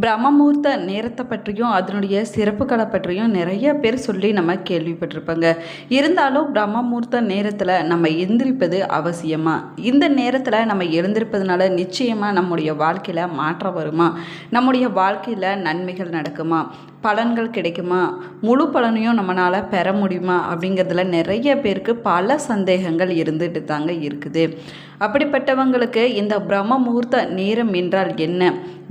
பிரம்மமூர்த்த நேரத்தை பற்றியும் அதனுடைய சிறப்புகளை பற்றியும் நிறைய பேர் சொல்லி நம்ம கேள்விப்பட்டிருப்பாங்க. இருந்தாலும் பிரம்மமூர்த்த நேரத்தில் நம்ம எந்திரிப்பது அவசியமா? இந்த நேரத்தில் நம்ம எழுந்திருப்பதுனால நிச்சயமாக நம்முடைய வாழ்க்கையில் மாற்றம் வருமா? நம்முடைய வாழ்க்கையில் நன்மைகள் நடக்குமா? பலன்கள் கிடைக்குமா? முழு பலனையும் நம்மளால் பெற முடியுமா? அப்படிங்கிறதுல நிறைய பேருக்கு பல சந்தேகங்கள் இருந்துட்டு தாங்க இருக்குது. அப்படிப்பட்டவங்களுக்கு இந்த பிரம்ம முகூர்த்த நேரம் என்றால் என்ன?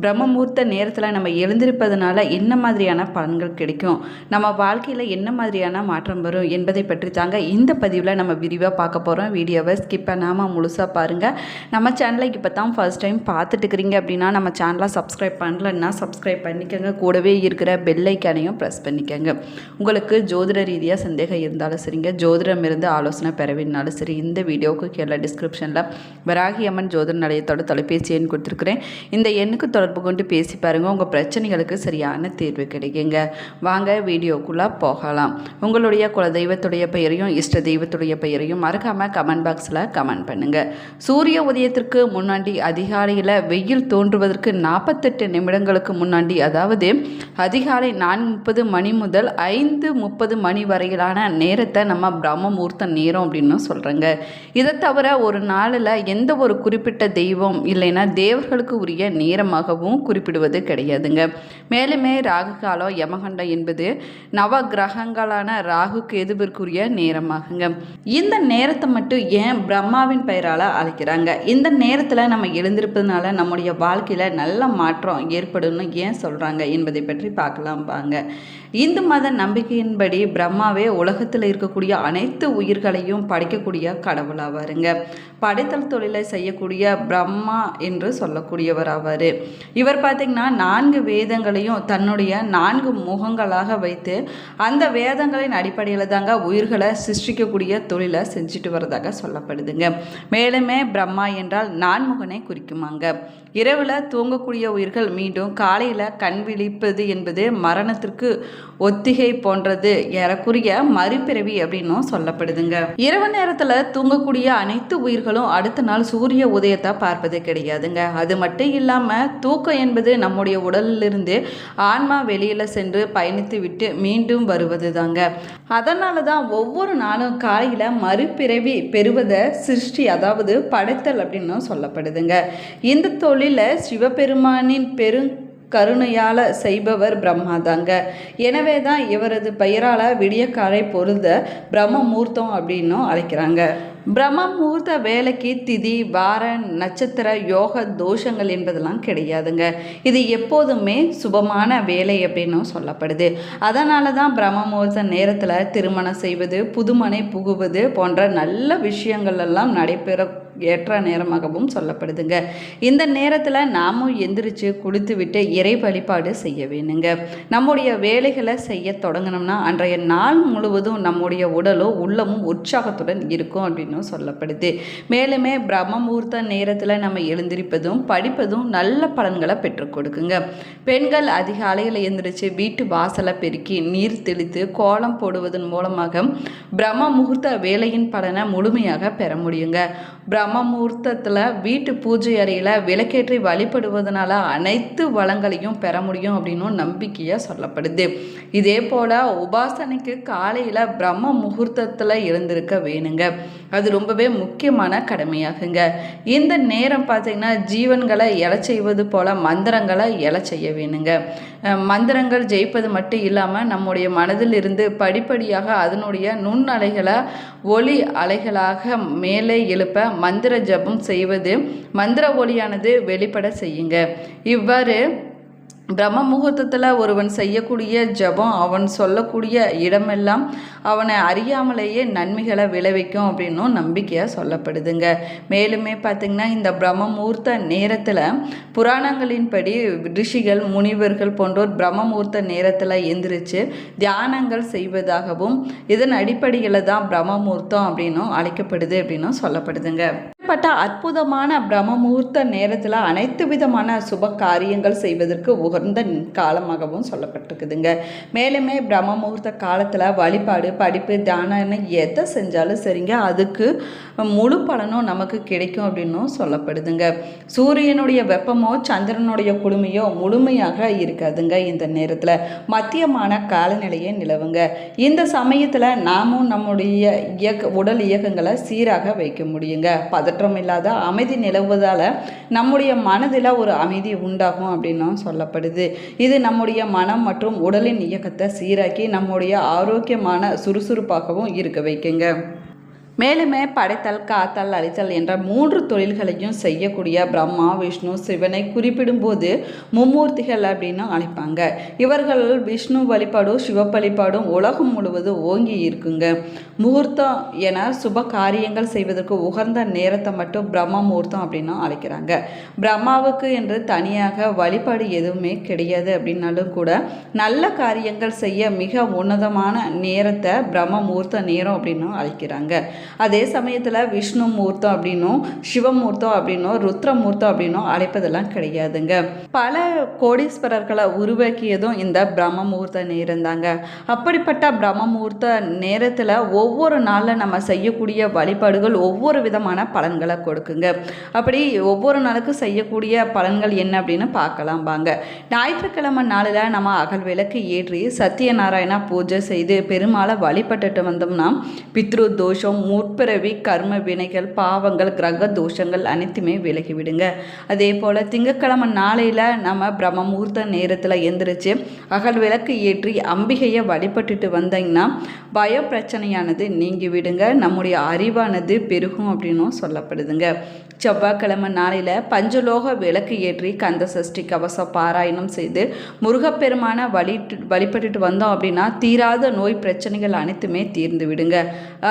பிரம்ம முகூர்த்த நேரத்தில் நம்ம எழுந்திருப்பதனால என்ன மாதிரியான பலன்கள் கிடைக்கும்? நம்ம வாழ்க்கையில் என்ன மாதிரியான மாற்றம் வரும் என்பதை பற்றி தாங்க இந்த பதிவில் நம்ம விரிவாக பார்க்க போகிறோம் வீடியோவை ஸ்கிப் பண்ணாமல் முழுசாக பாருங்கள் நம்ம சேனலை இப்போ தான் ஃபர்ஸ்ட் டைம் பார்த்துட்டு இருக்கிறீங்க அப்படின்னா நம்ம சேனலை சப்ஸ்கிரைப் பண்ணலன்னா சப்ஸ்கிரைப் பண்ணிக்கோங்க. கூடவே இருக்கிற பெல் ஐக்கானையும் ப்ரெஸ் பண்ணிக்கோங்க. உங்களுக்கு ஜோதிட ரீதியாக சந்தேகம் இருந்தாலும் சரிங்க. ஜோதிடம் இருந்து ஆலோசனை பெற சரி இந்த வீடியோவுக்கு கீழே டிஸ்கிரிப்ஷனில் வராகி அம்மன் ஜோதிட நிலையத்தோட தொலைபேசி எண் கொடுத்துருக்குறேன். இந்த எண்ணுக்கு தொடர்பு கொண்டு பேசி பாருங்கள் உங்கள் பிரச்சனைகளுக்கு சரியான தீர்வு கிடைக்குங்க. வாங்க வீடியோக்குள்ளே போகலாம். உங்களுடைய குலதெய்வத்துடைய பெயரையும் இஷ்ட தெய்வத்துடைய பெயரையும் மறக்காமல் கமெண்ட் பாக்ஸில் கமெண்ட் பண்ணுங்கள் சூரிய உதயத்திற்கு முன்னாடி அதிகாலையில் வெயில் தோன்றுவதற்கு நாற்பத்தெட்டு நிமிடங்களுக்கு முன்னாடி அதாவது அதிகாலை நான்கு முப்பது மணி முதல் ஐந்து முப்பது மணி வரையிலான நேரத்தை நம்ம பிரம்ம முகூர்த்த நேரம் அப்படின்னு சொல்கிறேங்க இதை தவிர ஒரு நாளில் எந்த ஒரு குறிப்பிட்ட தெய்வம் இல்லைன்னா தேவர்களுக்கு உரிய நேரமாகவும் குறிப்பிடுவது கிடையாதுங்க. மேலுமே ராகு காலம் யமகண்டம் என்பது நவ கிரகங்களான ராகு கேதுவிற்குரிய நேரமாகுங்க. இந்த நேரத்தை மட்டும் ஏன் பிரம்மாவின் பெயரால் அழைக்கிறாங்க? இந்த நேரத்தில் நம்ம எழுந்திருப்பதுனால நம்முடைய வாழ்க்கையில் நல்ல மாற்றம் ஏற்படும்னு ஏன் சொல்கிறாங்க என்பதை பற்றி பார்க்கலாம். வாங்க இந்து மத நம்பிக்கையின்படி பிரம்மாவே உலகத்தில் இருக்கக்கூடிய அனைத்து உயிர்களையும் படைக்கக்கூடிய கடவுளாவாருங்க படைத்தல் தொழிலை செய்யக்கூடிய பிரம்மா என்று சொல்லக்கூடியவர் ஆவார் இவர் பார்த்திங்கன்னா நான்கு வேதங்களையும் தன்னுடைய நான்கு முகங்களாக வைத்து அந்த வேதங்களின் அடிப்படையில் தாங்க உயிர்களை சிருஷ்டிக்கக்கூடிய தொழிலை செஞ்சுட்டு வரதாக சொல்லப்படுதுங்க. மேலுமே பிரம்மா என்றால் நான்முகனை குறிக்குமாங்க. இரவில் தூங்கக்கூடிய உயிர்கள் மீண்டும் காலையில் கண் விழிப்பது என்பது மரணத்திற்கு ஒத்திகை போன்றது ஏறக்குரிய மறுபிறவி அப்படின்னும் சொல்லப்படுதுங்க. இரவு நேரத்தில் தூங்கக்கூடிய அனைத்து உயிர்களும் அடுத்த நாள் சூரிய உதயத்தை பார்ப்பது கிடையாதுங்க. அது மட்டும் இல்லாமல் தூக்கம் என்பது நம்முடைய உடலிலிருந்து ஆன்மா வெளியில் சென்று பயணித்து விட்டு மீண்டும் வருவது தாங்க அதனால தான் ஒவ்வொரு நாளும் காலையில் மறுபிறவி பெறுவதை சிருஷ்டி அதாவது படைத்தல் அப்படின்னு சொல்லப்படுதுங்க. இந்த தொழிலை சிவபெருமானின் பெரும் கருணையால் செய்பவர் பிரம்மா தாங்க எனவே தான் இவரது பெயரால் விடியக்காலை பொருந்த பிரம்ம மூர்த்தம் அப்படின்னும் அழைக்கிறாங்க. பிரம்ம முகூர்த்த வேலைக்கு திதி வார நட்சத்திர யோக தோஷங்கள் என்பதெல்லாம் கிடையாதுங்க. இது எப்போதுமே சுபமான வேலை அப்படின்னும் சொல்லப்படுது. அதனால தான் பிரம்ம முகூர்த்த நேரத்தில் திருமணம் செய்வது புதுமனை புகுவது போன்ற நல்ல விஷயங்கள் எல்லாம் நடைபெற ஏற்ற நேரமாகவும் சொல்லப்படுதுங்க. இந்த நேரத்தில் நாமும் எந்திரிச்சு குளித்து விட்டு இறை வழிபாடு செய்ய வேணுங்க. நம்முடைய வேலைகளை செய்ய தொடங்கினோம்னா அன்றைய நாள் முழுவதும் நம்முடைய உடலும் உள்ளமும் உற்சாகத்துடன் இருக்கும் அப்படின்னு சொல்லப்படுது. மேலுமே பிரம்ம முகூர்த்த நேரத்தில் நம்ம எழுந்திருப்பதும் படிப்பதும் நல்ல பலன்களை பெற்றுக் கொடுக்குங்க. பெண்கள் அதிகாலையில் எழுந்திரிச்சு வீட்டு வாசலை பெருக்கி நீர் தெளித்து கோலம் போடுவதன் மூலமாக பிரம்ம முகூர்த்த வேலையின் பலனை முழுமையாக பெற முடியுங்க. பிரம்ம முகூர்த்தத்தில் வீட்டு பூஜை அறையில் விளக்கேற்றி வழிபடுவதனால அனைத்து வளங்களையும் பெற முடியும் அப்படின்னும் நம்பிக்கையாக சொல்லப்படுது. இதே போல் உபாசனைக்கு காலையில் பிரம்ம முகூர்த்தத்தில் எழுந்திருக்க வேணுங்க. அது ரொம்பவே முக்கியமான கடமையாகுங்க. இந்த நேரம் பார்த்திங்கன்னா ஜீவன்களை எழ செய்வது போல் மந்திரங்களை எழ செய்ய வேணுங்க. மந்திரங்கள் ஜெயிப்பது மட்டும் இல்லாமல் நம்முடைய மனதில் இருந்து படிப்படியாக அதனுடைய நுண்ணலைகளை ஒளி அலைகளாக மேலே எழுப்ப மந்திர ஜபம் செய்வது மந்திர ஒளியானது வெளிப்பட செய்யுங்க. இவ்வாறு பிரம்ம முகூர்த்தத்தில் ஒருவன் செய்யக்கூடிய ஜபம் அவன் சொல்லக்கூடிய இடமெல்லாம் அவனை அறியாமலேயே நன்மைகளை விளைவிக்கும் அப்படின்னும் நம்பிக்கையாக சொல்லப்படுதுங்க. மேலுமே பார்த்திங்கன்னா இந்த பிரம்ம முகூர்த்த நேரத்தில் புராணங்களின்படி ரிஷிகள் முனிவர்கள் போன்றோர் பிரம்ம முகூர்த்த நேரத்தில் எந்திரிச்சு தியானங்கள் செய்வதாகவும் இதன் அடிப்படையில் தான் பிரம்ம முகூர்த்தம் அப்படின்னும் அழைக்கப்படுது அப்படின்னும் சொல்லப்படுதுங்க. பட்ட அற்புதமான பிரம்மமுகூர்த்த நேரத்தில் அனைத்து விதமான சுப காரியங்கள் செய்வதற்கு உகந்த காலமாகவும் சொல்லப்பட்டிருக்குதுங்க. மேலுமே பிரம்ம முகூர்த்த காலத்தில் வழிபாடு படிப்பு தியானம்னு எதை செஞ்சாலும் சரிங்க. அதுக்கு முழு பலனும் நமக்கு கிடைக்கும் அப்படின்னும் சொல்லப்படுதுங்க. சூரியனுடைய வெப்பமோ சந்திரனுடைய குளுமையோ முழுமையாக இருக்காதுங்க இந்த நேரத்தில். மத்தியமான காலநிலையே நிலவுங்க. இந்த சமயத்தில் நாமும் நம்முடைய இயக்க உடல் இயக்கங்களை சீராக வைக்க முடியுங்க. பதற்றம் இல்லாத அமைதி நிலவுவதால் நம்முடைய மனதில் ஒரு அமைதி உண்டாகும் அப்படின்னும் சொல்லப்படுது. இது நம்முடைய மனம் மற்றும் உடலின் இயக்கத்தை சீராக்கி நம்முடைய ஆரோக்கியமான சுறுசுறுப்பாகவும் இருக்க வைக்குங்க. மேலுமே படைத்தல் காத்தல் அழித்தல் என்ற மூன்று தொழில்களையும் செய்யக்கூடிய பிரம்மா விஷ்ணு சிவனை குறிப்பிடும்போது மும்மூர்த்திகள் அப்படின்னு அழைப்பாங்க. இவர்கள் விஷ்ணு வழிபாடும் சிவ வழிபாடும் உலகம் முழுவதும் ஓங்கி இருக்குங்க. முகூர்த்தம் என சுப காரியங்கள் செய்வதற்கு உகந்த நேரத்தை மட்டும் பிரம்ம முகூர்த்தம் அப்படின்னு அழைக்கிறாங்க. பிரம்மாவுக்கு என்று தனியாக வழிபாடு எதுவுமே கிடையாது அப்படின்னாலும் கூட நல்ல காரியங்கள் செய்ய மிக உன்னதமான நேரத்தை பிரம்ம முகூர்த்த நேரம் அப்படின்னு அழைக்கிறாங்க. அதே சமயத்தில் விஷ்ணு மூர்த்தம் அப்படின்னும் சிவமூர்த்தம் அப்படின்னும் ருத்ரமூர்த்தம் அப்படின்னும் அழைப்பதெல்லாம் கிடையாதுங்க. பல கோடீஸ்வரர்களை உருவாக்கியதும் இந்த பிரம்ம முகூர்த்த நேரம் தாங்க அப்படிப்பட்ட பிரம்ம முகூர்த்த நேரத்தில் ஒவ்வொரு ஒவ்வொரு நாளில் நம்ம செய்யக்கூடிய வழிபாடுகள் ஒவ்வொரு விதமான பலன்களை கொடுக்குங்க. அப்படி ஒவ்வொரு நாளுக்கும் செய்யக்கூடிய பலன்கள் என்ன அப்படின்னு பார்க்கலாம் வாங்க. ஞாயிற்றுக்கிழமை நாளில் நம்ம அகல் விளக்கு ஏற்றி சத்யநாராயணா பூஜை செய்து பெருமாளை வழிபட்டுட்டு வந்தோம்னா பித்ரு தோஷம் முற்பிறவி கர்ம வினைகள் பாவங்கள் கிரக தோஷங்கள் அனைத்துமே விலகிவிடுங்க அதே போல் திங்கக்கிழமை நாளையில் நம்ம பிரம்ம முகூர்த்த நேரத்தில் எந்திரிச்சு அகல் விளக்கு ஏற்றி அம்பிகையை வழிபட்டுட்டு வந்தீங்கன்னா பய பிரச்சனையானது நீங்கி விடுங்க. நம்முடைய அறிவானது பெருகும் அப்படின்னும் சொல்லப்படுதுங்க. செவ்வாய்க்கிழமை நாளையில் பஞ்சலோக விளக்கு ஏற்றி கந்த சஷ்டி கவச பாராயணம் செய்து முருகப்பெருமான வழி வழிபட்டுட்டு வந்தோம் அப்படின்னா தீராத நோய் பிரச்சனைகள் அனைத்துமே தீர்ந்து விடுங்க.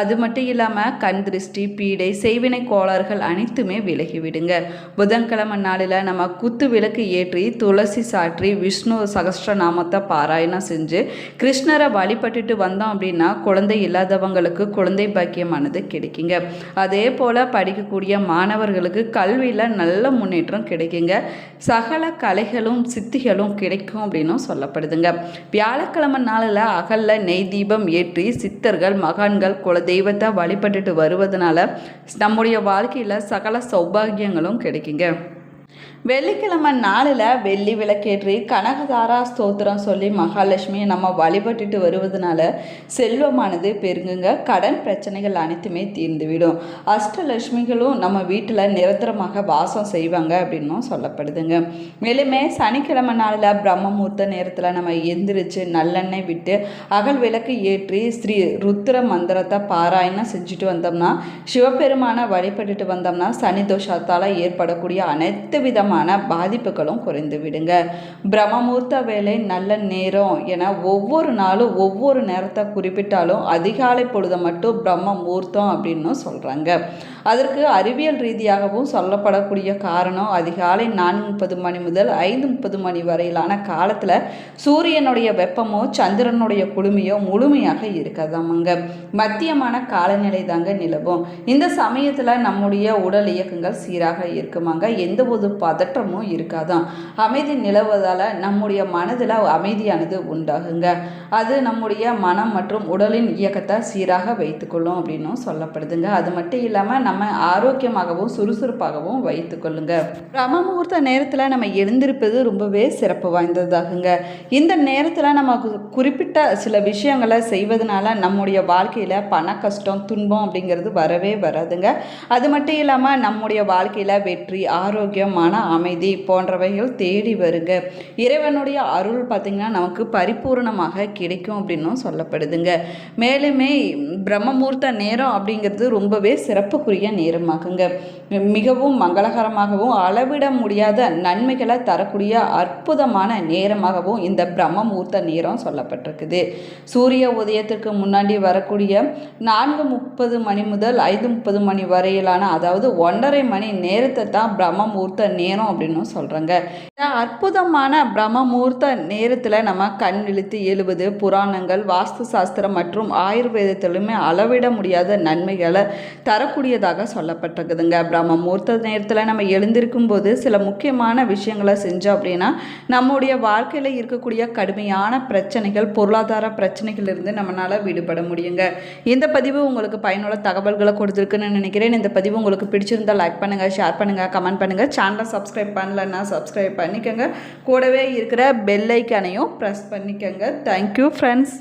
அது மட்டும் இல்லாமல் கண் திருஷ்டி பீடை செய்வினை கோளாறுகள் அனைத்துமே விலகி விடுங்க புதன்கிழமை நாளில் நம்ம குத்து விளக்கு ஏற்றி துளசி சாற்றி விஷ்ணு சகஸ்ரநாமத்தை பாராயணம் செஞ்சு கிருஷ்ணரை வழிபட்டுட்டு வந்தோம் அப்படின்னா குழந்தை இல்லாதவங்களுக்கு குழந்தை பாக்கியமானது கிடைக்குங்க. அதே போல் படிக்கக்கூடிய மாணவர்களுக்கு கல்வியில் நல்ல முன்னேற்றம் கிடைக்குங்க. சகல கலைகளும் சித்திகளும் கிடைக்கும் அப்படின்னும் சொல்லப்படுதுங்க. வியாழக்கிழமை நாளில் அகல்ல நெய் தீபம் ஏற்றி சித்தர்கள் மகான்கள் குல தெய்வத்தை வழிபட்டுட்டு வருவதனால நம்முடைய வாழ்க்கையில் சகல சௌபாகியங்களும் கிடைக்குங்க. வெள்ளிக்கிழமை நாளில் வெள்ளி விளக்கேற்றி கனகதாரா ஸ்தோத்திரம் சொல்லி மகாலட்சுமியை நம்ம வழிபட்டுட்டு வருவதனால செல்வமானது பெருங்குங்க. கடன் பிரச்சனைகள் அனைத்துமே தீர்ந்துவிடும். அஷ்டலட்சுமிகளும் நம்ம வீட்டில் நிரந்தரமாக வாசம் செய்வாங்க அப்படின்னும் சொல்லப்படுதுங்க. மேலுமே சனிக்கிழமை நாளில் பிரம்மமூர்த்த நேரத்தில் நம்ம எந்திரிச்சு நல்லெண்ணெய் விட்டு அகல் விளக்கு ஏற்றி ஸ்ரீ ருத்ர மந்திரத்தை பாராயணம் செஞ்சுட்டு வந்தோம்னா சிவபெருமானை வழிபட்டுட்டு வந்தோம்னா சனி தோஷத்தால் ஏற்படக்கூடிய அனைத்து விதமான பாதிப்புகளும் குறைந்து விடுங்க. பிரம்மமூர்த்த வேலை நல்ல நேரம் என ஒவ்வொரு நாளும் ஒவ்வொரு நேரத்தை குறிப்பிட்டாலும் அதிகாலை பொழுதை மட்டும் பிரம்ம முகூர்த்தம் அப்படின்னு சொல்கிறாங்க அதற்கு அறிவியல் ரீதியாகவும் சொல்லப்படக்கூடிய காரணம் அதிகாலை நான்கு முப்பது மணி முதல் ஐந்து முப்பது மணி வரையிலான காலத்தில் சூரியனுடைய வெப்பமோ சந்திரனுடைய குளுமையோ முழுமையாக இருக்கதாமங்க. மத்தியமான காலநிலை தாங்க நிலவும். இந்த சமயத்தில் நம்முடைய உடல் இயக்கங்கள் சீராக இருக்குமாங்க. எந்த ஒரு பதற்றமும் இருக்காதான் அமைதி நிலவுவதால் நம்முடைய மனதில் அமைதியானது உண்டாகுங்க. அது நம்முடைய மனம் மற்றும் உடலின் இயக்கத்தை சீராக வைத்துக்கொள்ளும் அப்படின்னும் சொல்லப்படுதுங்க. அது மட்டும் இல்லாமல் நம்ம நம்ம ஆரோக்கியமாகவும் சுறுசுறுப்பாகவும் வைத்துக்கொள்ளுங்க பிரம்ம முகூர்த்த நேரத்தில் நம்ம எழுந்திருப்பது ரொம்பவே சிறப்பு வாய்ந்ததாகுங்க. இந்த நேரத்தில் நம்ம குறிப்பிட்ட சில விஷயங்களை செய்வதனால நம்முடைய வாழ்க்கையில் பண கஷ்டம் துன்பம் அப்படிங்கிறது வரவே வராதுங்க. அது மட்டும் இல்லாமல் நம்முடைய வாழ்க்கையில் வெற்றி ஆரோக்கியம் மன அமைதி போன்றவைகள் தேடி வருங்க. இறைவனுடைய அருள் பார்த்திங்கன்னா நமக்கு பரிபூரணமாக கிடைக்கும் அப்படின்னும் சொல்லப்படுதுங்க. மேலுமே பிரம்மமூர்த்த நேரம் அப்படிங்கிறது ரொம்பவே சிறப்புக்குரிய நேரமாகுங்க. மிகவும் மங்களகரமாகவும் அளவிட முடியாத நன்மைகளை தரக்கூடிய அற்புதமான நேரமாகவும் இந்த பிரம்மமூர்த்த நேரம் சொல்லப்பட்டிருக்குது. சூரிய உதயத்திற்கு முன்னாடி வரக்கூடிய நான்கு முப்பது மணி முதல் ஐந்து முப்பது மணி வரையிலான அதாவது ஒன்றரை மணி நேரத்தை தான் பிரம்ம முகூர்த்த நேரம் அப்படின்னு சொல்கிறாங்க இந்த அற்புதமான பிரம்ம முகூர்த்த நேரத்தில் நம்ம கண் இழுத்து எழுவது புராணங்கள் வாஸ்து சாஸ்திரம் மற்றும் ஆயுர்வேதத்திலுமே அளவிட முடியாத நன்மைகளை தரக்கூடியதாக சொல்கிறதாக சொல்லப்பட்டிருக்குதுங்க. பிரம்ம முகூர்த்த நேரத்தில் நம்ம எழுந்திருக்கும் போது சில முக்கியமான விஷயங்களை செஞ்சோம் அப்படின்னா நம்முடைய வாழ்க்கையில் இருக்கக்கூடிய கடுமையான பிரச்சனைகள் பொருளாதார பிரச்சனைகளிலிருந்து நம்மளால் விடுபட முடியுங்க. இந்த பதிவு உங்களுக்கு பயனுள்ள தகவல்களை கொடுத்துருக்குன்னு நினைக்கிறேன். இந்த பதிவு உங்களுக்கு பிடிச்சிருந்தா லைக் பண்ணுங்கள் ஷேர் பண்ணுங்கள் கமெண்ட் பண்ணுங்கள் சேனலை சப்ஸ்கிரைப் பண்ணலன்னா சப்ஸ்கிரைப் பண்ணிக்கோங்க. கூடவே இருக்கிற பெல் ஐக்கானையும் ப்ரெஸ் பண்ணிக்கோங்க. Thank you friends